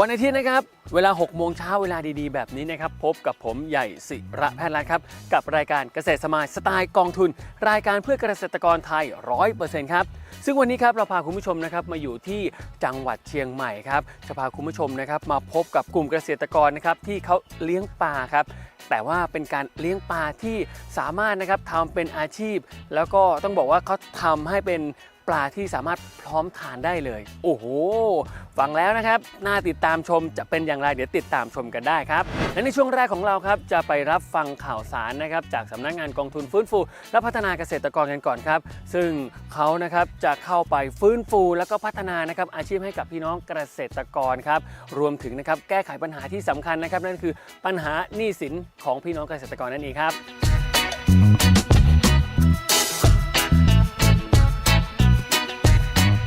วันอาทิตย์นะครับ เวลา 6 โมงเช้าเวลาดีๆ แบบนี้นะครับ พบกับผมใหญ่ศิระแพทย์รัฐครับ กับรายการเกษตรสมายสไตล์กองทุน รายการเพื่อเกษตรกรไทย 100%ครับ ซึ่งวันนี้ครับเราพาคุณผู้ชมนะครับมาอยู่ที่จังหวัดเชียงใหม่ครับจะพาคุณผู้ชมนะครับมาพบกับกลุ่มเกษตรกรนะครับที่เขาเลี้ยงปลาครับแต่ว่าเป็นการเลี้ยงปลาที่สามารถนะครับทำเป็นอาชีพ แล้วก็ต้องบอกว่าเขาทำให้เป็น ปลาที่สามารถพร้อมทานได้เลย โอ้โหฟังแล้วนะครับ น่าติดตามชมจะเป็นอย่างไรเดี๋ยวติดตามชมกันได้ครับ และในช่วงแรกของเราครับจะไปรับฟังข่าวสารนะครับจากสำนักงานกองทุนฟื้นฟู และพัฒนาเกษตรกรกันก่อนครับ ซึ่งเขานะครับจะเข้าไปฟื้นฟู แล้วก็พัฒนานะครับอาชีพให้กับพี่น้องเกษตรกรครับรวมถึงนะครับแก้ไขปัญหาที่สำคัญนะครับนั่นคือปัญหาหนี้สินของพี่น้องเกษตรกรนั่นเองครับ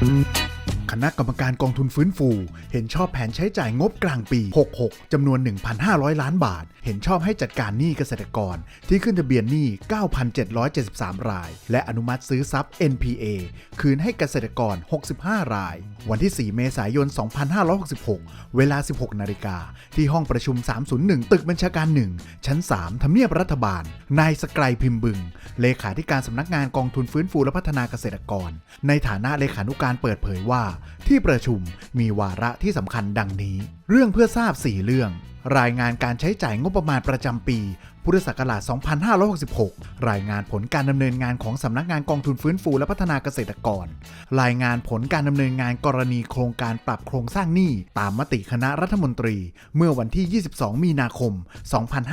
Bye. คณะกรรมการกองทุนฟื้นฟู เห็นชอบแผนใช้จ่ายงบกลางปี 66 จำนวน 1,500 ล้านบาท เห็นชอบให้จัดการหนี้เกษตรกร ที่ขึ้นทะเบียนหนี้ 9,773 ราย และอนุมัติซื้อทรัพย์ NPA คืนให้เกษตรกร 65 ราย วันที่ 4 เมษายน 2566 เวลา 16 นาฬิกา ที่ห้องประชุม 301 ตึกบัญชาการ 1 ชั้น 3 ทำเนียบรัฐบาล นายสกายพิมพ์บึง เลขาธิการสำนักงานกองทุนฟื้นฟูและพัฒนาเกษตรกร ในฐานะเลขานุการเปิดเผยว่าที่ประชุมมีวาระที่สำคัญดังนี้ เรื่องเพื่อทราบ 4 เรื่อง รายงานการใช้จ่ายงบประมาณประจำปี พุทธศักราช 2566 รายงานผลการดำเนินงานของสำนักงานกองทุนฟื้นฟูและพัฒนาเกษตรกร รายงานผลการดำเนินงานกรณีโครงการปรับโครงสร้างหนี้ตามมติคณะรัฐมนตรี เมื่อวันที่ 22 มีนาคม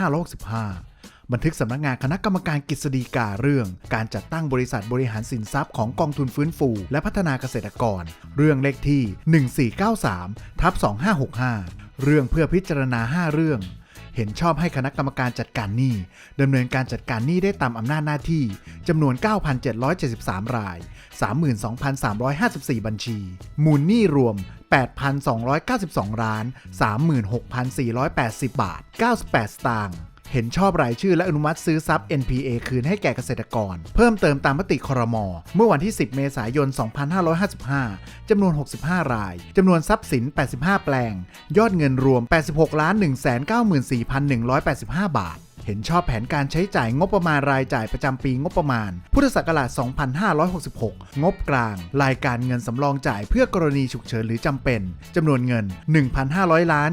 2565 บันทึกสำนักงานคณะกรรมการกฤษฎีกาเรื่อง การจัดตั้งบริษัทบริหารสินทรัพย์ของกองทุนฟื้นฟู และพัฒนาเกษตรกร เรื่องเลขที่ 1493ทับ2565 เรื่องเพื่อพิจารณา 5 เรื่องเห็นชอบให้คณะกรรมการจัดการหนี้ดำเนินการจัดการหนี้ได้ตามอำนาจหน้าที่จำนวน 9,773 ราย 32,354 บัญชี มูลหนี้รวม 8,292 ล้าน 36,480 บาท 98 สตางค์ เห็นชอบรายชื่อและอนุมัติซื้อทรัพย์ NPA คืนให้แก่เกษตรกร เพิ่มเติมตามมติครม เมื่อวันที่ 10 เมษายน 2555 จำนวน 65 ราย จำนวนทรัพย์สิน 85 แปลง ยอดเงินรวม 86 194,185 บาท เห็นชอบแผนการใช้จ่ายงบประมาณรายจ่ายประจำปีงบประมาณ พุทธศักราช 2566 งบกลาง รายการเงินสำรองจ่ายเพื่อกรณีฉุกเฉินหรือจำเป็นจำนวนเงิน 1,500ล้าน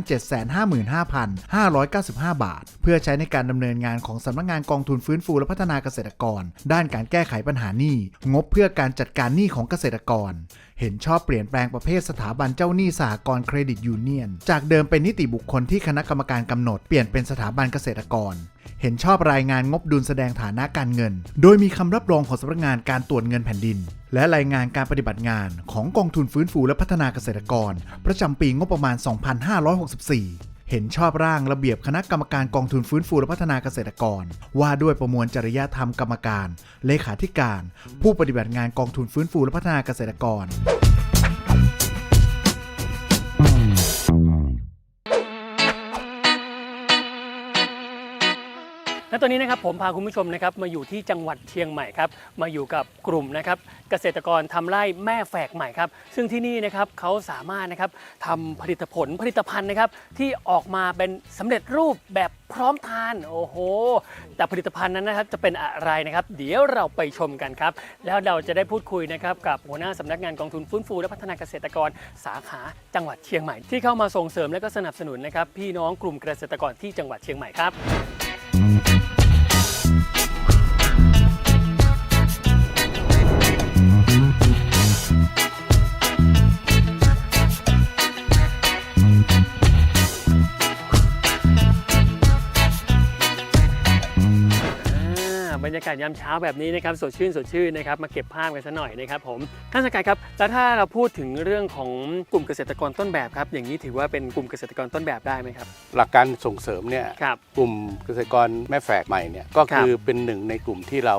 755,595 บาท เพื่อใช้ในการดำเนินงานของสำนักงานกองทุนฟื้นฟูและพัฒนาเกษตรกร ด้านการแก้ไขปัญหาหนี้งบเพื่อการจัดการหนี้ของเกษตรกร เห็นชอบเปลี่ยนแปลงประเภทสถาบันเจ้าหนี้สหกรณ์เครดิตยูเนียน จากเดิมเป็นนิติบุคคลที่คณะกรรมการกำหนดเปลี่ยนเป็นสถาบันเกษตรกร เห็นชอบรายงานงบดุลแสดงฐานะการเงิน โดยมีคำรับรองของสำนักงานการตรวจเงินแผ่นดิน และรายงานการปฏิบัติงานของกองทุนฟื้นฟูและพัฒนาเกษตรกร ประจำปีงบประมาณ 2564 เห็นชอบร่างระเบียบคณะกรรมการกองทุนฟื้นฟูและพัฒนาเกษตรกร ว่าด้วยประมวลจริยธรรมกรรมการ เลขาธิการ ผู้ปฏิบัติงานกองทุนฟื้นฟูและพัฒนาเกษตรกร และตอนนี้นะครับผมพาคุณผู้ชมนะครับมาอยู่ที่จังหวัดเชียงใหม่ครับมาอยู่กับกลุ่มนะครับเกษตรกรทำไร่แม่แฝกใหม่ครับซึ่งที่นี่นะครับเขาสามารถนะครับทำผลิตผลผลิตภัณฑ์นะครับที่ออกมาเป็นสำเร็จรูปแบบพร้อมทานโอ้โห แต่ผลิตภัณฑ์นั้นนะครับจะเป็นอะไรนะครับ เดี๋ยวเราไปชมกันครับ แล้วเราจะได้พูดคุยนะครับกับหัวหน้าสำนักงานกองทุนฟื้นฟูและพัฒนาเกษตรกรสาขาจังหวัดเชียงใหม่ที่เข้ามาส่งเสริมและก็สนับสนุนนะครับพี่น้องกลุ่มเกษตรกรที่จังหวัดเชียงใหม่ครับ ศยามเช้าแบบนี้นะครับสดชื่นสดชื่นนะครับมาเก็บภาพกันซะหน่อยนะครับผมท่านสกายครับแล้วถ้าเราพูดถึงเรื่องของกลุ่มเกษตรกรต้นแบบครับอย่างนี้ถือว่าเป็นกลุ่มเกษตรกรต้นแบบได้ไหมครับ หลักการส่งเสริมเนี่ยครับกลุ่มเกษตรกรแม่แฝกใหม่เนี่ยก็คือเป็นหนึ่งในกลุ่มที่เรา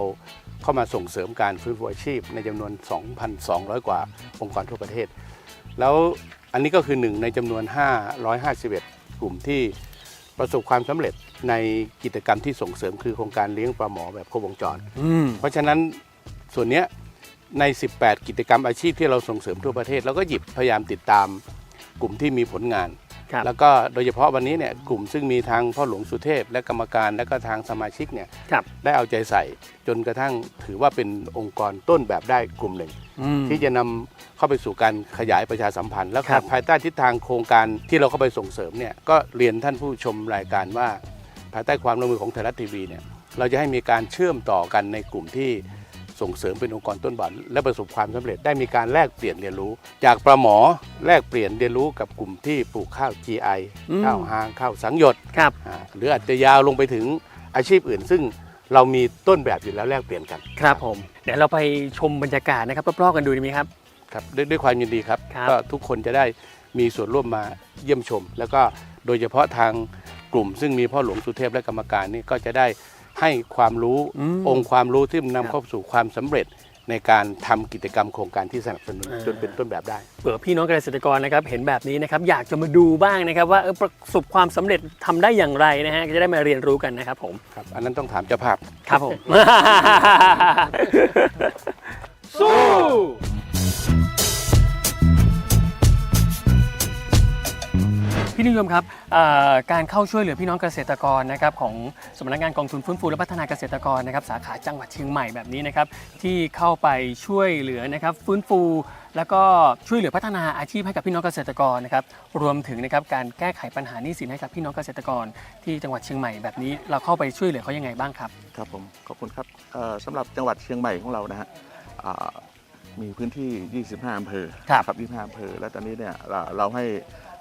เข้ามาส่งเสริมการฟื้นฟูอาชีพ ในจำนวน 2,200 กว่าองค์กรทั่วประเทศ แล้วอันนี้ก็คือหนึ่งในจำนวน 551 กลุ่มที่ ประสบความสำเร็จในกิจกรรมที่ส่งเสริมคือโครงการเลี้ยงปลาหมอแบบครบวงจรอืมเพราะฉะนั้นส่วนเนี้ยใน 18 กิจกรรมอาชีพที่เราส่งเสริมทั่วประเทศเราก็หยิบพยายามติดตามกลุ่มที่มีผลงาน ครับ แล้วก็โดยเฉพาะวันนี้เนี่ยกลุ่มซึ่งมีทางพ่อหลวงสุเทพและกรรมการและก็ทางสมาชิกเนี่ยครับ ได้เอาใจใส่จนกระทั่งถือว่าเป็นองค์กรต้นแบบได้กลุ่มหนึ่ง อืม ที่จะนำเข้าไปสู่การขยายประชาสัมพันธ์ แล้วครับ ภายใต้ทิศทางโครงการที่เราเข้าไปส่งเสริมเนี่ยก็เรียนท่านผู้ชมรายการว่า ภายใต้ความร่วมมือของไทยรัฐทีวีเนี่ยเราจะให้มีการเชื่อมต่อกันในกลุ่มที่ ส่งเสริมเป็นองค์กรต้นแบบและประสบความสำเร็จได้มีการแลกเปลี่ยนเรียนรู้ จากปลาหมอแลกเปลี่ยนเรียนรู้กับกลุ่มที่ปลูกข้าว GI อืมข้าวหางข้าวสังหยดครับอ่าหรืออาจจะยาวลงไปถึงอาชีพอื่น ซึ่งเรามีต้นแบบอยู่แล้วแลกเปลี่ยนกันครับผมเดี๋ยวเราไปชมบรรยากาศนะครับรอบๆกันดูดีไหมครับครับด้วยด้วยความยินดีครับครับก็ทุกคนจะได้มีส่วนร่วมมาเยี่ยมชม แล้วก็โดยเฉพาะทางกลุ่ม ซึ่งมีพ่อหลวงสุเทพและกรรมการนี่ก็จะได้ ให้ความรู้อืมองค์ความรู้ที่ครันำบเข้าสู่ความสำเร็จในการทำกิจกรรมโครงการที่สนับสนุนอ่าจนเป็นต้นแบบได้เผื่อพี่น้องเกษตรกรนะครับเห็นแบบนี้นะครับอยากจะมาดูบ้างนะครับว่าเออประสบความสำเร็จทำได้อย่างไรนะฮะก็จะได้มาเรียนรู้กันนะครับผมครับอันนั้นต้องถามเจ้าภาพครับผมสู้ พี่นิยมครับเอ่อการเข้าช่วยเหลือพี่น้องเกษตรกรนะครับของสำนักงานกองทุนฟื้นฟูและพัฒนาเกษตรกรนะครับสาขาจังหวัดเชียงใหม่แบบนี้นะครับที่เข้าไปช่วยเหลือนะครับฟื้นฟู แล้วก็ช่วยเหลือพัฒนาอาชีพให้กับพี่น้องเกษตรกรนะครับรวมถึงนะครับการแก้ไขปัญหาหนี้สินให้กับพี่น้องเกษตรกร ที่จังหวัดเชียงใหม่แบบนี้เราเข้าไปช่วยเหลือเขายังไงบ้างครับ ครับผมขอบคุณครับเอ่อสำหรับจังหวัดเชียงใหม่ของเรานะฮะอ่ามีพื้นที่ 25 อำเภอครับนะครับ25 อำเภอ และตอนนี้เนี่ยเราเราให้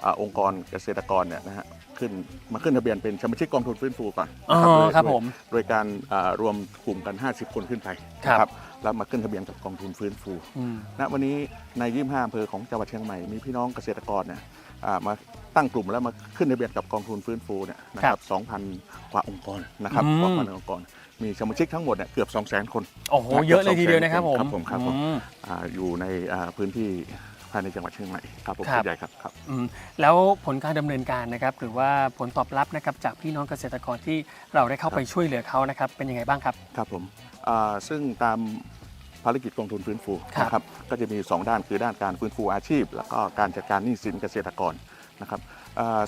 อ่าองค์กรเกษตรกรเนี่ยนะฮะขึ้นมาขึ้นทะเบียนเป็นสมาชิกกองทุนฟื้นฟูก่อนอ๋อนะโดยครับโดยผมโดยการอ่ารวมกลุ่มกัน 50 คนขึ้นไปครับ นะแล้วมาขึ้นทะเบียนกับกองทุนฟื้นฟูอืม ณวันนี้ใน25อำเภอของจังหวัดเชียงใหม่มีพี่น้องเกษตรกรเนี่ยอ่ามาตั้งกลุ่มแล้วมาขึ้นทะเบียนกับกองทุนฟื้นฟูเนี่ยนะคครัรับบ2,000 กว่าองค์กรนะครับอืม กว่าพันองค์กร มีสมาชิกทั้งหมดเนี่ยเกือบ 200,000 คน โอ้โห เยอะเลยทีเดียวนะครับผมครับผมครับผม อืมอ่าอยู่ในอ่าพื้นที่ภายในจังหวัดเชียงใหม่ครับผมครับ คุณใหญ่ครับครับ อืมแล้วผลการดำเนินการนะครับหรือว่าผลตอบรับนะครับจากพี่น้องเกษตรกรที่เราได้เข้าไปช่วยเหลือเขานะครับเป็นยังไงบ้างครับ ครับผมอ่าซึ่งตามภารกิจกองทุนฟื้นฟูครับนะครับก็จะมี 2 ด้านคือด้านการฟื้นฟูอาชีพ แล้วก็การจัดการหนี้สินเกษตรกรนะครับอ่า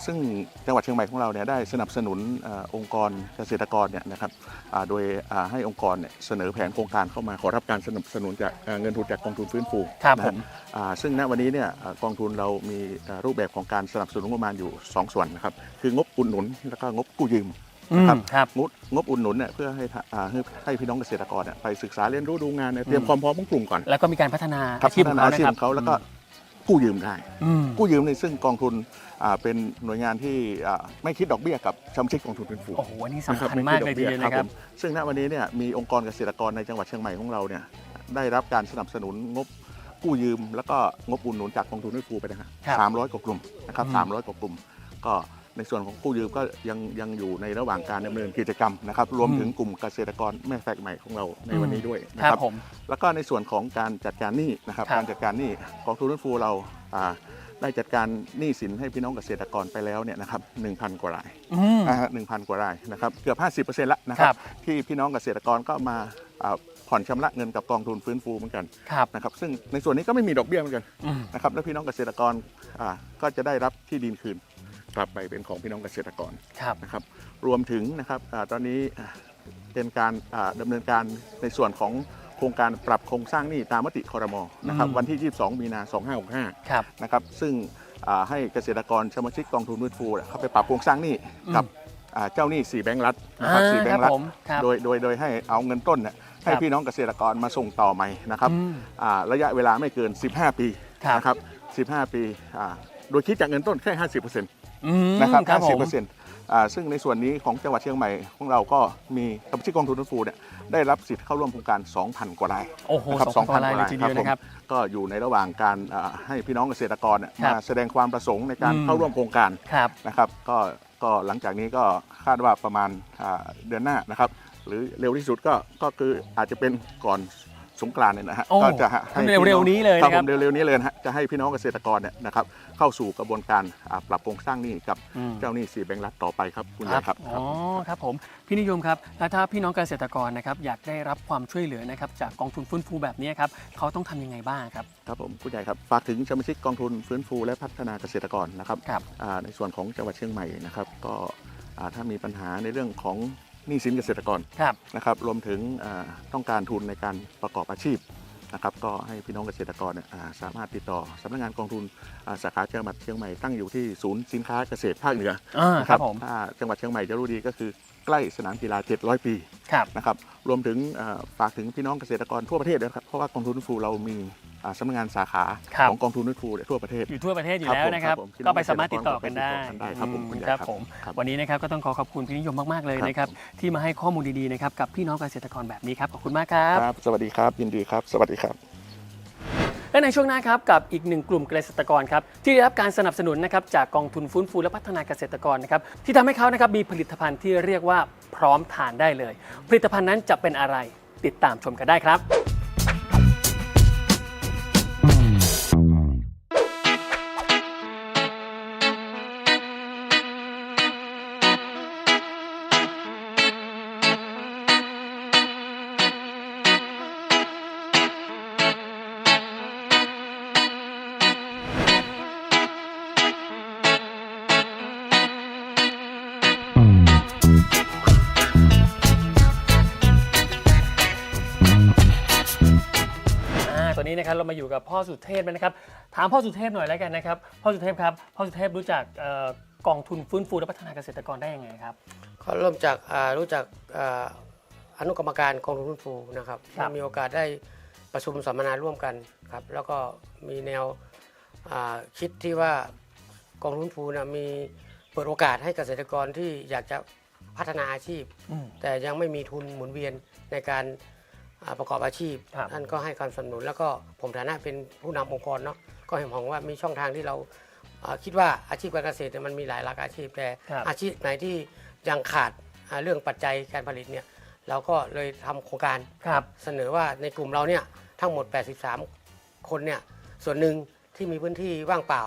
ซึ่งจังหวัดเชียงใหม่ของเราเนี่ยได้สนับสนุนอาองค์กรเกษตรกรเนี่ยนะครับอ่าโดยอ่าให้องค์กรเนี่ยเสนอแผนโครงการเข้ามาขอรับการสนับสนุนจากอ่าเงินทุนจากกองทุนฟื้นฟูครับนะผฮะมอ่าซึ่งณวันนี้เนี่ยอ่ากองทุนเรามีอ่ารูปแบบของการสนับสนุนงบประมาณอยู่ 2 ส่วนนะครับคืองบอุดหนุนแล้วก็งบกู้ยืมอืนะมครับครับงบงบอุดหนุนเนี่ยเพื่อให้ทะอ่าให้ให้พี่น้องเกษตรกรเนี่ยไปศึกษาเรียนรู้ดูงานเนี่ยเตรียมความพร้อมของกลุ่มก่อน แล้วก็มีการพัฒนาครัอาชีพพัขฒองนาเขาอาชีพนะครัของเขาแล้วก็ กู้ยืมได้อืมกู้ยืมในซึ่งกองทุนอ่าเป็นหน่วยงานที่อ่าไม่คิดดอกเบี้ยกับสมาชิกกองทุนเป็นฝูงโอ้โหอันนี่นะสำรับคัญมากเลยทีเดียวนะครับผมซึ่งณวันนี้เนี่ยมีองค์กรเกษตรกรในจังหวัดเชียงใหม่ของเราเนี่ยได้รับการสนับสนุนงบกู้ยืม แล้วก็งบอุดหนุนจากกองทุนฟื้นฟูไปนะฮะครับสามร้อยกว่ากลุ่มนะครับอืมสามร้อยกว่ากลุ่มก็ ในส่วนของกู้ยืมก็ยังยังอยู่ในระหว่างการดำเนินกิจกรรมนะครับรวมถึงกลุ่มเกษตรกรแม่แฝกใหม่ของเราในวันนี้ด้วยนะครัครับ บผม แล้วก็ในส่วนของการจัดการหนี้นะครับครับการจัดการหนี้กองทุนฟื้นฟูเราอ่าได้จัดการหนี้สินให้พี่น้องเกษตรกรไปแล้วเนี่ยนะครับ1,000 กว่ารายอืมนะฮะ1,000กว่ารายนะครับเกือบ50%แล้วนะคครัรับ บที่พี่น้องเกษตรกรก็มาอ่าผ่อนชำระเงินกับกองทุนฟื้นฟูเหมือนกันครับนะครับซึ่งในส่วนนี้ก็ไม่มีดอกเบี้ยเหมือนกันอืมนะครับและพี่น้องเกษตรกรอ่าก็จะได้รับที่ดินคืน กลับไปเป็นของพี่น้องเกษตรกรครับนะครับ รวมถึงนะครับอาตอนนี้อ่าเป็นการอ่าดำเนินการในส่วนของโครงการปรับโครงสร้างหนี้ตามมติคอรมอนะครับอืมวันที่ 22 มีนา 2565ครับนะครับซึ่งอ่าให้เกษตรกรสมาชิกกองทุนฟื้นฟูเนี่ยเข้าไปปรับโครงสร้างหนี้กับอ่าเจ้าหนี้สี่แบงก์รัฐนะครับอ่าสี่แบคงรับก์รัฐผมครับโดยโดยโดยให้เอาเงินต้นเนี่ยให้ครับพี่น้องเกษตรกรมาส่งต่อใหม่นะครับอืมอ่าระยะเวลาไม่เกิน 15 ปีครับนะครับ 15 ปีอ่าโดยคิดจากเงินต้นแค่ 50% อืมนะครับครับผม 50%ออ่าซึ่งในส่วนนี้ของจังหวัดเชียงใหม่ของเราก็มีสมาชิกกองทุนฟื้นฟูเนี่ยได้รับสิทธิ์เข้าร่วมโครงการ 2,000 กว่าราย โอ้โหนะครับสองพันกว่ารายเลยทีเดียวผมนะครับก็อยู่ในระหว่างการอ่าให้พี่น้องเกษตรกรเนี่ยครับมาแสดงความประสงค์ในการอืม เข้าร่วมโครงการครับ นะครับก็ก็หลังจากนี้ก็คาดว่าประมาณอ่าเดือนหน้านะครับ หรือเร็วที่สุดก็ก็คืออาจจะเป็นก่อน สงกรานต์เนี่ยนะฮะโอ้ก็จะให้เร็วๆพี่องนี้เลยครับนะครับผมเร็วๆนี้เลยนะฮะจะให้พี่น้องเกษตรกรเนี่ยนะครับเข้าสู่กระบวนการอ่าปรับโครงสร้างหนี้กับอืม เจ้าหนี้สี่แบงก์รัฐต่อไปครับคุณยายครับอ๋อ ครับผม พี่นิยมครับ แล้วถ้าพี่น้องเกษตรกรนะครับอยากได้รับความช่วยเหลือนะครับจากกองทุนฟื้นฟูแบบนี้ครับเขาต้องทำยังไงบ้างครับ ครับผมผู้ใหญ่ครับฝากถึงสมาชิกกองทุนฟื้นฟูและพัฒนาเกษตรกรนะครับ ครับ อ่าในส่วนของจังหวัดเชียงใหม่นะครับก็อ่าถ้ามีปัญหาในเรื่องของ หนี้สินเกษตรกรครับ นะครับรวมถึงอ่าต้องการทุนในการประกอบอาชีพนะครับก็ให้พี่น้องเกษตรกรเนี่ยอ่าสามารถติดต่อสำนักงานกองทุนอ่าสาขาจังหวัดเชียงใหม่ตั้งอยู่ที่ศูนย์สินค้าเกษตรภาคเหนืออ่านะครับผมถ้าจังหวัดเชียงใหม่จะรู้ดีก็คือใกล้สนามกีฬา 700 ปี ครับ นะครับรวมถึงอ่าฝากถึงพี่น้องเกษตรกรทั่วประเทศด้วยนะครับเพราะว่ากองทุนฟื้นฟูเรามีอ่า สำนักงานสาขาครับของกองทุนฟื้นฟูเนี่ยทั่วประเทศ อยู่ทั่วประเทศอยู่ครับแล้วนะครับผมครับผมก็ไปสามารถติดต่อกันได้ติดต่อกันได้ครับผมคุณอืยายครับครับผมครับวันนี้นะครับก็ต้องขอขอบคุณพี่นิยมมาก ๆ เลยครับนะครับผมที่มาให้ข้อมูลดีๆนะครับกับพี่น้องเกษตรกรแบบนี้ครับขอบคุณมากครับครับ สวัสดีครับ ยินดีครับ สวัสดีครับและในช่วงหน้าครับกับอีกหนึ่งกลุ่มเกษตรกรครับที่ได้รับการสนับสนุนนะครับจากกองทุนฟื้นฟูและพัฒนาเกษตรกรนะครับที่ทำให้เขานะครับมีผลิตภัณฑ์ที่เรียกว่าพร้อมทานได้เลย ผลิตภัณฑ์นั้นจะเป็นอะไรติดตามชมกันได้ครับ นี้นะครับเรามาอยู่กับพ่อสุเทพแล้วนะครับถามพ่อสุเทพหน่อยแล้วกันนะครับพ่อสุเทพครับพ่อสุเทพรู้จักเอ่อกองทุนฟื้นฟูและพัฒนาเกษตรกรได้ยังไงครับ ก็เริ่มจากอ่ารู้จักอ่าอนุกรรมการกองทุนฟื้นฟูนะครับครับ มีโอกาสได้ประชุมสัมมนาร่วมกันครับ แล้วก็มีแนวอ่าคิดที่ว่ากองทุนฟื้นฟูนะมีเปิดโอกาสให้เกษตรกรที่อยากจะพัฒนาอาชีพ อืม แต่ยังไม่มีทุนหมุนเวียนในการอ่า ประกอบอาชีพ ครับท่านก็ให้การสนับสนุน แล้วก็ผมฐานะเป็นผู้นำองค์กรเนาะก็เห็นมองว่ามีช่องทางที่เราอ่าคิดว่าอาชีพการเกษตรเนี่ยมันมีหลายหลักอาชีพแต่ครับ อาชีพไหนที่ยังขาดอ่าเรื่องปัจจัยการผลิตเนี่ยเราก็เลยทำโครงการ ครับ เสนอว่าในกลุ่มเราเนี่ยทั้งหมด 83 คนเนี่ยส่วนหนึ่งที่มีพื้นที่ว่างเปล่า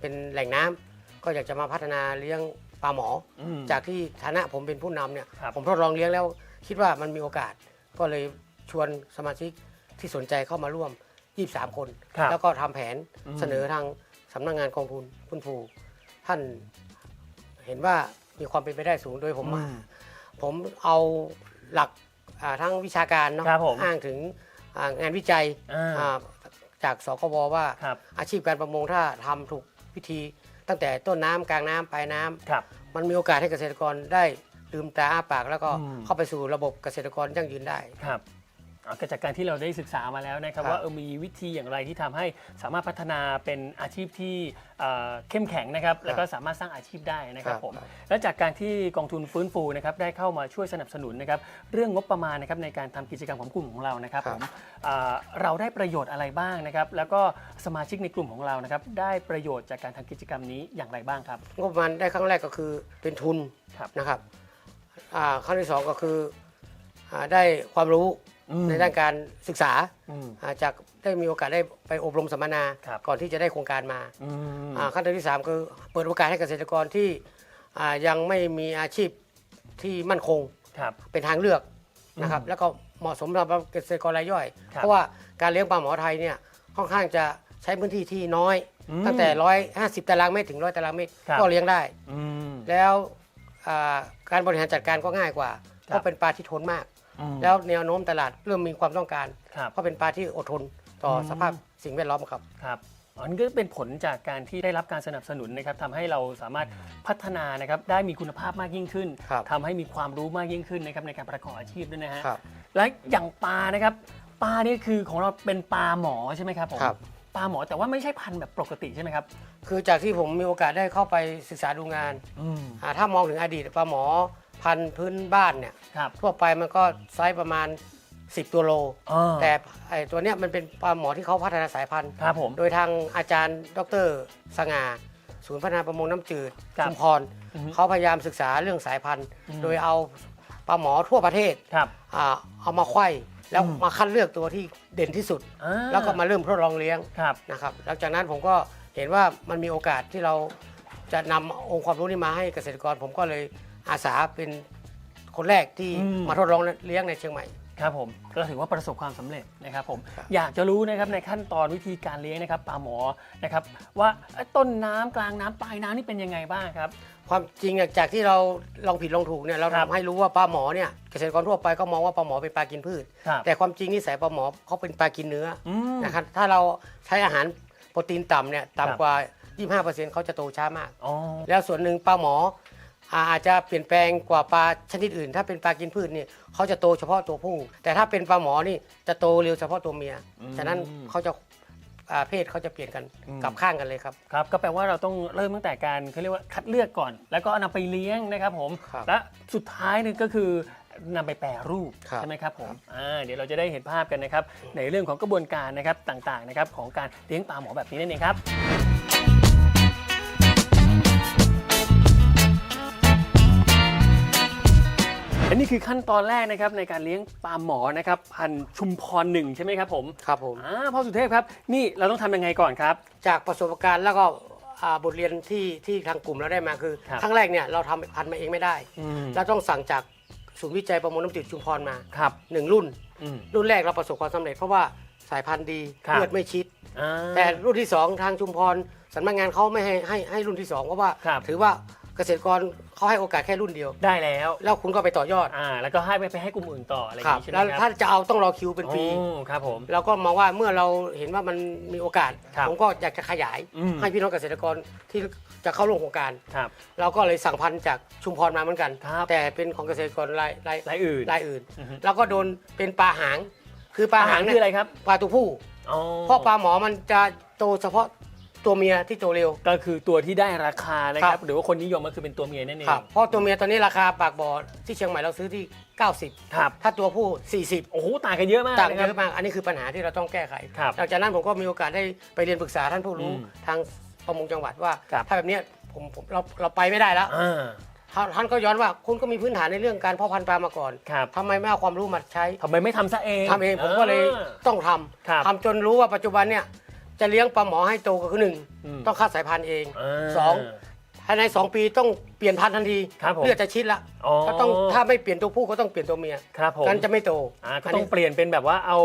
เป็นแหล่งน้ำก็อยากจะมาพัฒนาเลี้ยงปลาหมออืมจากที่ฐานะผมเป็นผู้นำเนี่ยครับ ผมทดลองเลี้ยงแล้วคิดว่ามันมีโอกาส ก็เลย ชวนสมาชิกที่สนใจเข้ามาร่วม 23 คน ครับแล้วก็ทำแผนอืม เสนอทางสำนักงานกองทุนฟื้นฟูท่านเห็นว่ามีความเป็นไปได้สูงโดยผมอืมผมเอาหลักอ่าทั้งวิชาการเนาะครับผมอ้างถึงอ่างานวิจัยอ่า อ่าจากสกบว่าครับ อาชีพการประมงถ้าทำถูกวิธี ตั้งแต่ต้นน้ำกลางน้ำปลายน้ำครับ มันมีโอกาสให้เกษตรกรได้ลืมตาอ้าปาก แล้วก็อืม เข้าไปสู่ระบบเกษตรกรยั่งยืนได้ ครับอ่า ก็จากการที่เราได้ศึกษามาแล้วนะครับครับว่าเออมีวิธีอย่างไรที่ทำให้สามารถพัฒนาเป็นอาชีพที่เอ่อเข้มแข็งนะครับ แล้วก็สามารถสร้างอาชีพได้นะครับผมและจากการที่กองทุนฟื้นฟูนะครับได้เข้ามาช่วยสนับสนุนนะครับเรื่องงบประมาณนะครับในการทำกิจกรรมของกลุ่มของเรานะครับครัผบมอ่าเราได้ประโยชน์อะไรบ้างนะครับ แล้วก็สมาชิกในกลุ่มของเรานะครับ ได้ประโยชน์จากการทำกิจกรรมนี้อย่างไรบ้างครับงบประมาณได้ครั้งแรกก็คือเป็นทุนครับนะครับอ่าครั้งที่สองก็คืออาได้ความรู้ อืมในด้านการศึกษาอืม อ่าจากได้มีโอกาสได้ไปอบรมสัมมนา ครับ ก่อนที่จะได้โครงการมาอืมอ่าขั้นตอนที่สามคือเปิดโอกาสให้เกษตรกรที่อ่ายังไม่มีอาชีพที่มั่นคง ครับ เป็นทางเลือกนะครับอืมแล้วก็เหมาะสมสำหรับเกษตรกรรายย่อย ครับเพราะว่าการเลี้ยงปลาหมอไทยเนี่ยค่อนข้างจะใช้พื้นที่ที่น้อย อืมตั้งแต่ร้อยห้าสิบตารางเมตรถึงร้อยตารางเมตรครับ ก็เลี้ยงได้ อืม แล้วอ่าการบริหารจัดการก็ง่ายกว่า ครับเพราะเป็นปลาที่ทนมากอืม แล้วแนวโน้มตลาดเริ่มมีความต้องการครับเพราะเป็นปลาที่อดทนต่ออม สภาพสิ่งแวดล้อมครับ ครับอันนี้ก็เป็นผลจากการที่ได้รับการสนับสนุนนะครับทำให้เราสามารถพัฒนานะครับได้มีคุณภาพมากยิ่งขึ้นครับ ทำให้มีความรู้มากยิ่งขึ้นนะครับในการประกอบอาชีพด้วยนะฮะ ครับ และอย่างปลานะครับปลานี่คือของเราเป็นปลาหมอใช่ไหมครับผมครับ ปลาหมอแต่ว่าไม่ใช่พันธุ์แบบปกติใช่ไหมครับคือจากที่ผมมีโอกาสได้เข้าไปศึกษาดูงานอืม อ่าถ้ามองถึงอดีตปลาหมอ พันธุ์พื้นบ้านเนี่ยครับ ทั่วไปมันก็ไซส์ประมาณ 10 ตัวโลอ๋อแต่ไอตัวเนี้ยมันเป็นปลาหมอที่เขาพัฒนาสายพันธุ์ ครับผมโดยทางอาจารย์ดรสง่าศูนย์พัฒนาประมงน้ำจืดครับชุมพรอือฮึเขาพยายามศึกษาเรื่องสายพันธุ์ อืม โดยเอาปลาหมอทั่วประเทศครับ อ่าเอามาไขว้แล้วอืม มาคัดเลือกตัวที่เด่นที่สุด อ่าแล้วก็มาเริ่มทดลองเลี้ยง ครับ นะครับหลังจากนั้นผมก็เห็นว่ามันมีโอกาสที่เราจะนำองค์ความรู้นี้มาให้เกษตรกร ผมก็เลย อาสาเป็นคนแรกที่อืม มาทดลองเลี้ยงในเชียงใหม่ ครับผมก็ถือว่าประสบความสำเร็จนะครับผมครับ อยากจะรู้นะครับในขั้นตอนวิธีการเลี้ยงนะครับปลาหมอนะครับว่าเอ้ยต้นน้ำกลางน้ำปลายน้ำนี่เป็นยังไงบ้างครับ ความจริงอะจากที่เราลองผิดลองถูกเนี่ยเราครับทำให้รู้ว่าปลาหมอเนี่ยเกษตรกรทั่วไปก็มองว่าปลาหมอเป็นปลากินพืช ครับแต่ความจริงนิสัยปลาหมอเขาเป็นปลากินเนื้ออืมนะครับถ้าเราใช้อาหารโปรตีนต่ำเนี่ยครับ ต่ำกว่า 25%เขาจะโตช้ามาก อ๋อแล้วส่วนหนึ่งปลาหมอ อ่าอาจจะเปลี่ยนแปลงกว่าปลาชนิดอื่น ถ้าเป็นปลากินพืชนี่เขาจะโตเฉพาะตัวผู้ แต่ถ้าเป็นปลาหมอนี่จะโตเร็วเฉพาะตัวเมียอืมฉะนั้นเขาจะอ่าเพศเขาจะเปลี่ยนกันอืม กลับข้างกันเลยครับ ครับก็แปลว่าเราต้องเริ่มตั้งแต่การเขาเรียกว่าคัดเลือกก่อน แล้วก็เอานำไปเลี้ยงนะครับผม ครับและสุดท้ายนี่ก็คือนำไปแปรรูปครับ ใช่ไหมครับผมอ่าเดี๋ยวเราจะได้เห็นภาพกันนะครับในเรื่องของกระบวนการนะครับต่างๆนะครับของการเลี้ยงปลาหมอแบบนี้นั่นเองครับ อันนี้คือขั้นตอนแรกนะครับในการเลี้ยงปลาหมอนะครับพันธุ์ชุมพรหนึ่งใช่ไหมครับผมครับผมอ่าพ่อสุเทพครับ นี่เราต้องทำยังไงก่อนครับ จากประสบการณ์แล้วก็อ่าบทเรียนที่ที่ทางกลุ่มเราได้มาคือครับ ครั้งแรกเนี่ยเราทำพันธุ์มาเองไม่ได้ อืมเราต้องสั่งจากศูนย์วิจัยประมงน้ำจืดชุมพรมาครับหนึ่งรุ่น อืม รุ่นแรกเราประสบความสำเร็จเพราะว่าสายพันธุ์ดีครับ เลือดไม่ชิด อ่า แต่รุ่นที่สองทางชุมพรสำนักงานเขาไม่ให้ให้ให้รุ่นที่สองเพราะว่า ครับถือว่าเกษตรกร เขาให้โอกาสแค่รุ่นเดียว ได้แล้ว แล้วคุณก็ไปต่อยอดอ่าแล้วก็ให้ไปไปให้กลุ่มอื่นต่ออะไรอย่างครับนี้ใช่ไหมแล้วคถ้ารับจะเอาต้องรอคิวเป็นปี โอ้ครับผม เราก็มาว่าเมื่อเราเห็นว่ามันมีโอกาส ครับผมก็อยากจะขยายอืม ให้พี่น้องเกษตรกรที่จะเข้าร่วมโครงการ ครับ เราก็เลยสั่งพันธุ์จากชุมพรมาเหมือนกัน ครับ แต่เป็นของเกษตรกรรายรายรายอื่น รายอื่น อือฮึ แล้วก็โดนเป็นปลาหาง คือปลาหางคืเนี่ออะไรครับปลาตัวผู้ อ๋อเพราะปลาหมอมันจะโตเฉพาะ ตัวเมียที่โตเร็วก็คือตัวที่ได้ราคานะคครัรับบหรือว่าคนนิยมก็คือเป็นตัวเมียนั่นเองครับเพราะตัวเมียตอนนี้ราคาปากบ่อที่เชียงใหม่เราซื้อที่ 90ครับถ้าตัวผู้ 40 โอ้โหต่างกันเยอะมากต่างนะคเยรับอะมากอันนี้คือปัญหาที่เราต้องแก้ไขครับหลังจากนั้นผมก็มีโอกาสได้ไปเรียนปรึกษาท่านผู้รู้อืมทางประมงจังหวัดว่าครับถ้าแบบเนี้ยผมผมเราเราไปไม่ได้แล้วอ่าท่านท่านก็ย้อนว่าคุณก็มีพื้นฐานในเรื่องการเพาะพันธุ์ปลามาก่อนครับทำไมไม่เอาความรู้มาใช้ทำไมไม่ทำซะเองทำเองผมก็เลยอ่าต้องทำครับทำจนรู้ว่าปัจจุบันเนี่ย จะเลี้ยงปลาหมอให้โตก็คือหนึ่งอืม ต้องคัดสายพันธุ์เองาสองภายในสองปีต้องเปลี่ยนพันธุ์ทันทีครับผมเลือดจะชิดละอ๋อ ก็ต้องถ้าไม่เปลี่ยนตัวผู้ก็ต้องเปลี่ยนตัวเมียครับผมกันจะไม่โตอ่าก็นต้อนี้งเปลี่ยนเป็นแบบว่าเอา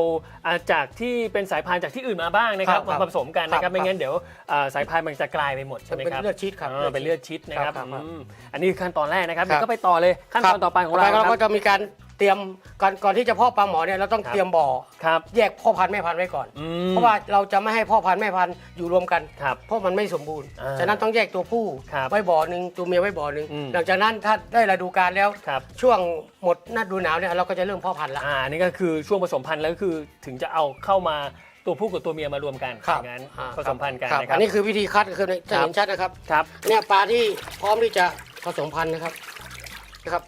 อ่าจากที่เป็นสายพันธุ์จากที่อื่นมาบ้างนะครับครัมาบผสมกันนะคครัรับบไม่งั้นเดี๋ยวอ่าสายพันธุ์มันจะกลายไปหมดใช่ไหมเป็นครับเลือดชีสครับอ่าเป็นเลือดชิดนะครับครับครับอืมอันนี้คือขั้นตอนแรกนะครับครับ เดี๋ยวก็ไปต่อเลยขั้นตอนต่อไปของเราต่คเรารับก็จะมีการ เตรียมก่อนก่อนที่จะเพาะปลาหมอเนี่ยเราต้องครับ เตรียมบ่อครับแยกพ่อพันธุ์แม่พันธุ์ไว้ก่อน อืมเพราะว่าเราจะไม่ให้พ่อพันธุ์แม่พันธุ์อยู่รวมกัน ครับ เพราะมันไม่สมบูรณ์ อ่าฉะนั้นต้องแยกตัวผู้ครับไว้บ่อหนึ่งตัวเมียไว้บ่อหนึ่งอืม หลังจากนั้นถ้าได้ฤดูกาลแล้ว ครับช่วงหมดฤดูหนาวเนี่ยเราก็จะเริ่มเพ่อพันธุ์ละ อ่านี่ก็คือช่วงผสมพันธุ์แล้วก็คือถึงจะเอาเข้ามาตัวผู้กับตัวเมียมารวมกันครับ อย่างนั้นอ่าผสมพันธุ์กันครับนะครัอับนนี้คือวิธีคัดคือจะเห็นชัดนะครับ ครับ เนี่ยปลาที่พร้อมที่จะผสมพันธุ์นะครับนะครับ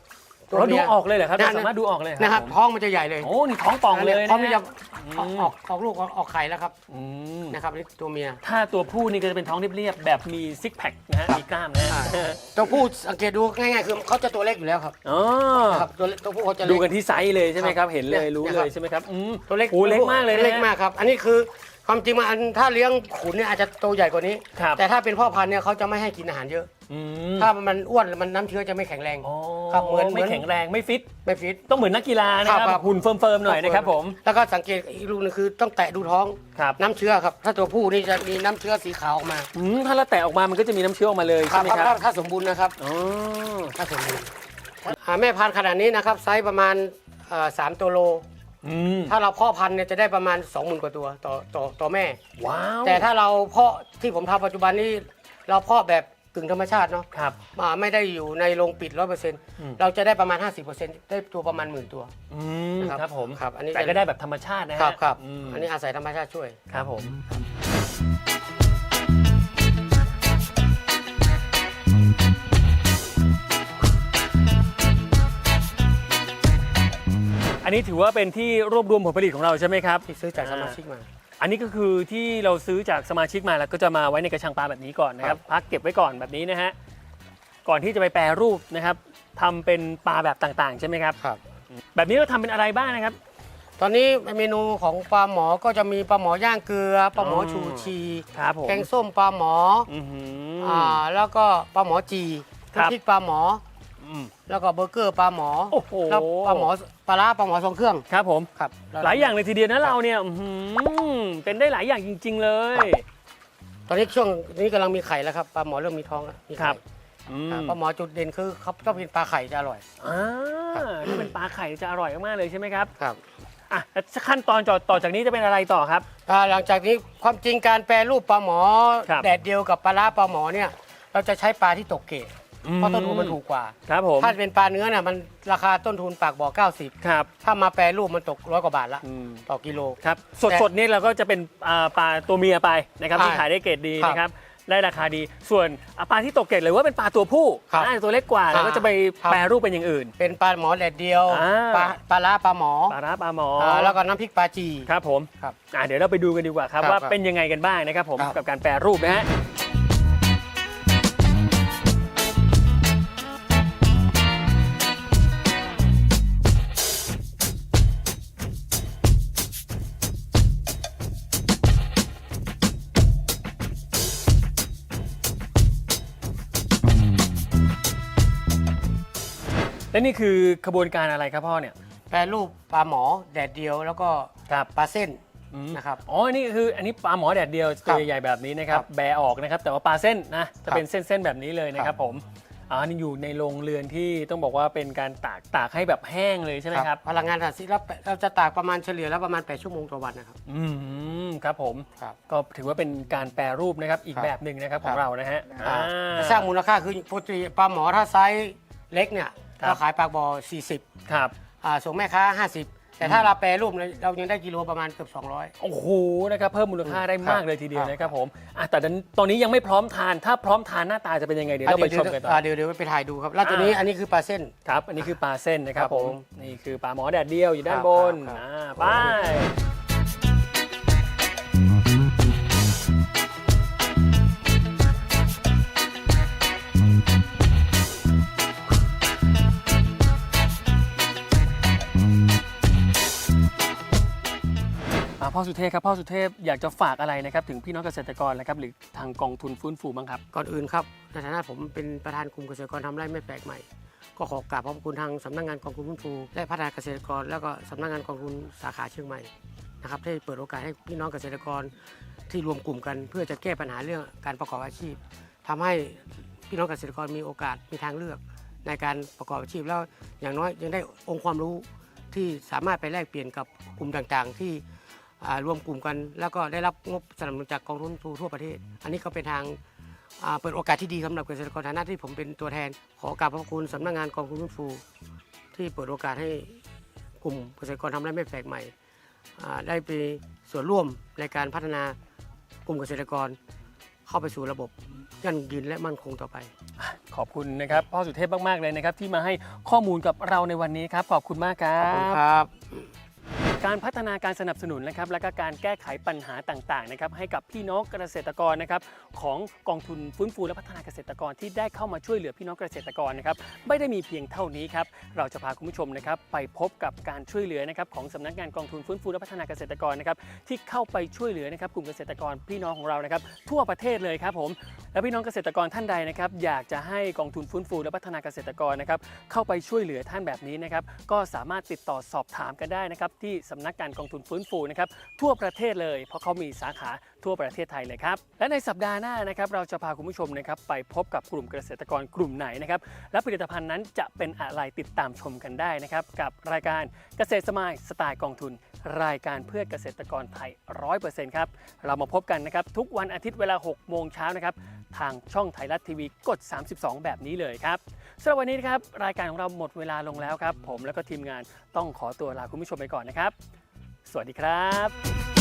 เราดูมีย ออกเลยเหรอครับนั่เรานสามารถดูออกเลยนะครับผมท้องมันจะใหญ่เลยโอ้นี่ท้องป่องเลยนนะพร้อมที่จะอืมออกออกลูกออกไข่แล้วครับอืมนะครับนี่ตัวเมีย ถ้าตัวผู้นี่ก็จะเป็นท้องเรียบๆแบบมีซิกแพคนะฮะครับมีกล้ามนะฮะตัวผู้สังเกตดูง่ายๆคือเขาจะตัวเล็กอยู่แล้วครับอ๋อครับตัวเล็กตัวผู้เขาจะดูเล็กกันที่ไซส์เลยใช่ไหมครับ เห็นเลยเนี่ยรู้เนี่ยเลครัยบใช่ไหมครับอืมตัวเล็กโอ้เล็กมากเลยนะเล็กมากครับ อันนี้คือ ความจริงมันอันถ้าเลี้ยงขุนเนี่ยอาจจะโตใหญ่กว่านี้ ครับ แต่ถ้าเป็นพ่อพันธุ์เนี่ยเขาจะไม่ให้กินอาหารเยอะ อืมถ้ามันอ้วนมันน้ำเชื้อจะไม่แข็งแรง อ๋อครับเหมือนไม่แข็งแรงไม่ฟิต ไม่ฟิต ต้องเหมือนนักกีฬานะคครัรับบครับหุ่นเฟิร์มๆหน่อยนะครับผม แล้วก็สังเกตอีกลูกหนึงคือต้องแตะดูท้องครับน้ำเชื้อครับ ถ้าตัวผู้นี่จะมีน้ำเชื้อสีขาวออกมาอืมถ้าเราแตะออกมามันก็จะมีน้ำเชื้อออกมาเลยครัใช่บไหมถ้าครับถ้าสมบูรณ์นะครับ อ๋อถ้าสมบูรณ์อ่าแม่พันธุ์ขนาดนี้นะครับไซส์ประมาณเอ่อสามตัวโล อืมถ้าเราเพาะพันธุ์เนี่ยจะได้ประมาณ 20,000 กว่าตัวต่อต่อต่อแม่ ว้าวแต่ถ้าเราเพาะที่ผมทำปัจจุบันนี้ เราเพาะแบบกึ่งธรรมชาติเนาะครับ อ่าไม่ได้อยู่ในโรงปิดร้อยเปอร์เซ็นต์อืมเราจะได้ประมาณ 50%ได้ตัวประมาณหมื่นตัว อืมนะครับครับผมครับอันนี้ แต่ก็ได้แบบธรรมชาตินะฮะครับครับ มอันนี้อาศัยธรรมชาติช่วย ครับผม นนี้ถือว่าเป็นที่รวบรวมผลผลิตของเราใช่ไหมครับ ที่ซื้อจากสมาชิกมา อันนี้ก็คือที่เราซื้อจากสมาชิกมาแล้วก็จะมาไว้ในกระชังปลาแบบนี้ก่อนนะครับ พักเก็บไว้ก่อนแบบนี้นะฮะ ก่อนที่จะไปแปรรูปนะครับทำเป็นปลาแบบต่างๆ ใช่ไหมครับ ครับ แบบนี้เราทำเป็นอะไรบ้างนะครับ ตอนนี้เมนูของปลาหมอก็จะมีปลาหมอย่างเกลือปลาหมออ๋อชูชีครับผมแกงส้มปลาหมออือหืออ่าแล้วก็ปลาหมอจีครับ น้ำพริกปลาหมอ อืม แล้วก็เบอร์เกอร์ปลาหมอโอ้โห แล้วปลาหมอ ปลาร้าปลาหมอทรงเครื่องครับผม ครับหลายอย่างเลยทีเดียวนะเราเนี่ยอื้อหือเป็นได้หลายอย่างจริง ๆ เลย ตอนนี้ช่วงนี้กำลังมีไข่แล้วครับปลาหมอเริ่มมีท้องแล้วมีครัไข่บอือ่าปลามหมอจุดเด่นคือเขาต้องเป็นปลาไข่จะอร่อย อ่าถ้าเป็นปลาไข่จะอร่อยมากๆเลยใช่ไหมครับครับอะแล้วขั้นตอนต่อต่อจากนี้จะเป็นอะไรต่อครับ อ่าหลังจากนี้ความจริงการแปรรูปปลาหมอ ครับ แดดเดียวกับปลาร้าปลาหมอเนี่ย เราจะใช้ปลาที่ตกเกรด เพราะต้นทุนมันถูกกว่า ครับผมถ้าเป็นปลาเนื้อเนี่ยมันราคาต้นทุนปากบ่อ 90 ครับ ถ้ามาแปรรูปมันตกร้อยกว่าบาทละอืม ต่อกิโล ครับสดสดๆนี่เราก็จะเป็นอ่าปลาตัวเมียไปนะครับใช่ที่ขายได้เกรดดีครับนะครับได้ราคาดีส่วนอ่าปลาที่ตกเกรดเลยว่าเป็นปลาตัวผู้ครับอ่าตัวเล็กกว่าเราก็จะไปครับแปรรูปเป็นอย่างอื่น เป็นปลาหมอแดดเดียวอ่า ปลาปลาร้าปลาหมอปลาร้าปลาหมออาแล้วก็น้ำพริกปลาจี ครับผมครับอ่าเดี๋ยวเราไปดูกันดีกว่าครับครับว่าครับเป็นยังไงกันบ้างนะครับผมครับ กับการแปรรูปนะฮะ และนี่คือขบวนการอะไรครับพ่อเนี่ยแปรรูปปลาหมอแดดเดียวแล้วก็ครับปลาเส้นอืมนะครับอ๋ออันนี่คืออันนี้ปลาหมอแดดเดียวครัตัวบใหญ่ๆแบบนี้นะครับครับแบะออกนะครับ แต่ว่าปลาเส้นนะจะครับเป็นเส้นๆแบบนี้เลยนะคครัรับบผมอ๋ออันนี่อยู่ในโรงเรือนที่ต้องบอกว่าเป็นการตากตากให้แบบแห้งเลยใช่ไหมครับพลังงานถ่านสิเราเราจะตากประมาณเฉลี่ยแล้วประมาณ 8 ชั่วโมงต่อวันนะครับ อืมครับผมครับก็ถือว่าเป็นการแปรรูปนะครับอีกครับแบบหนึ่งนะครับขครัองบเรานะฮะอ่าอ่าจะสร้างมูลค่าคือปกติปลาหมอถ้าไซส์เล็กเนี่ย ครับ เราขายปากบ่อ 40ครับ อ่าส่งแม่ค้า 50 แต่ถ้าเราแปรรูปเนี่ยเรายังได้กิโลประมาณเกือบ 200 โอ้โหนะครับเพิ่มมูลค่าได้มากเลยทีเดียวครับ นะครับผมอะแต่ตอนนี้ยังไม่พร้อมทานถ้าพร้อมทานหน้าตาจะเป็นยังไงเดี๋ยวเราไปชมกันต่อ อ่าเดี๋ยวเดี๋ยวไปถ่ายดูครับแล้วตัวนี้อ่า อันนี้คือปลาเส้น ครับอันนี้คือปลาเส้นนะครับครับผผมมนี่คือปลาหมอแดดเดียวอยู่ด้านครับบนครับ อ่าครับไปอ่าพ่ อสุเทพครับพ่อสุเทพอยากจะฝากอะไรนะครับถึงพี่น้องเกษตรกรนะครับหรือทางกองทุนฟื้นฟูบ้างครับ ก่อนอื่นครับในฐานะผมเป็นประธานกลุ่มเกษตรกรทำไร่ไม่แปลกใหม่ ก็ขอกราบขอบคุณทางสำนักงานกองทุนฟื้นฟูและพัฒนาเกษตรกร แล้วก็สำนักงานกองทุนสาขาเชียงใหม่นะครับที่เปิดโอกาสให้พี่น้องเกษตรกรที่รวมกลุ่มกัน เพื่อจะแก้ปัญหาเรื่องการประกอบอาชีพทำให้พี่น้องเกษตรกรมีโอกาสมีทางเลือก ในการประกอบอาชีพแล้วอย่างน้อยยังได้องค์ความรู้ที่สามารถไปแลกเปลี่ยนกับกลุ่มต่างๆ ที่ รวมกลุ่มกัน แล้วก็ได้รับงบสนับสนุนจากกองทุนฟูทั่วประเทศ อันนี้ก็เป็นทางอ่าเปิดโอกาสที่ดีสำหรับเกษตรกรฐานะที่ผมเป็นตัวแทน ขอกราบขอบคุณสำนักงานกองทุนฟูที่เปิดโอกาสให้กลุ่มเกษตรกรทำไร่ไม่แปลกใหม่อ่าได้ไปส่วนร่วมในการพัฒนากลุ่มเกษตรกรเข้าไปสู่ระบบยั่งยืนและมั่นคงต่อไป ขอบคุณนะครับพ่อสุเทพมาก ๆ เลยนะครับ ที่มาให้ข้อมูลกับเราในวันนี้ครับ ขอบคุณมากครัขอบคุณบครับ การพัฒนาการสนับสนุนนะครับและก็การแก้ไขปัญหาต่างๆนะครับให้กับพี่น้องเกษตรกรนะครับของกองทุนฟื้นฟูและพัฒนาเกษตรกรที่ได้เข้ามาช่วยเหลือพี่น้องเกษตรกรนะครับไม่ได้มีเพียงเท่านี้ครับเราจะพาคุณผู้ชมนะครับไปพบกับการช่วยเหลือนะครับของสำนักงานกองทุนฟื้นฟูและพัฒนาเกษตรกรนะครับที่เข้าไปช่วยเหลือนะครับกลุ่มเกษตรกรพี่น้องของเรานะครับทั่วประเทศเลยครับผมและพี่น้องเกษตรกรท่านใดนะครับอยากจะให้กองทุนฟื้นฟูและพัฒนาเกษตรกรนะครับเข้าไปช่วยเหลือท่านแบบนี้นะครับก็สามารถติดต่อสอบถามกันได้นะครับที่สำนักงานกองทุนฟื้นฟูนะครับทั่วประเทศเลย เพราะเขามีสาขา ทั่วประเทศไทยเลยครับ และในสัปดาห์หน้านะครับเราจะพาคุณผู้ชมนะครับไปพบกับกลุ่มเกษตรกรกลุ่มไหนนะครับและผลิตภัณฑ์นั้นจะเป็นอะไรติดตามชมกันได้นะครับกับรายการเกษตรสมายสไตล์กองทุน รายการเพื่อเกษตรกรไทย 100%ครับเรามาพบกันนะครับทุกวันอาทิตย์เวลา 6 โมงเช้านะครับทางช่องไทยรัฐทีวีกด 32 แบบนี้เลยครับสำหรับวันนี้นะครับรายการของเราหมดเวลาลงแล้วครับ ผมแล้วก็ทีมงานต้องขอตัวลาคุณผู้ชมไปก่อนนะครับ สวัสดีครับ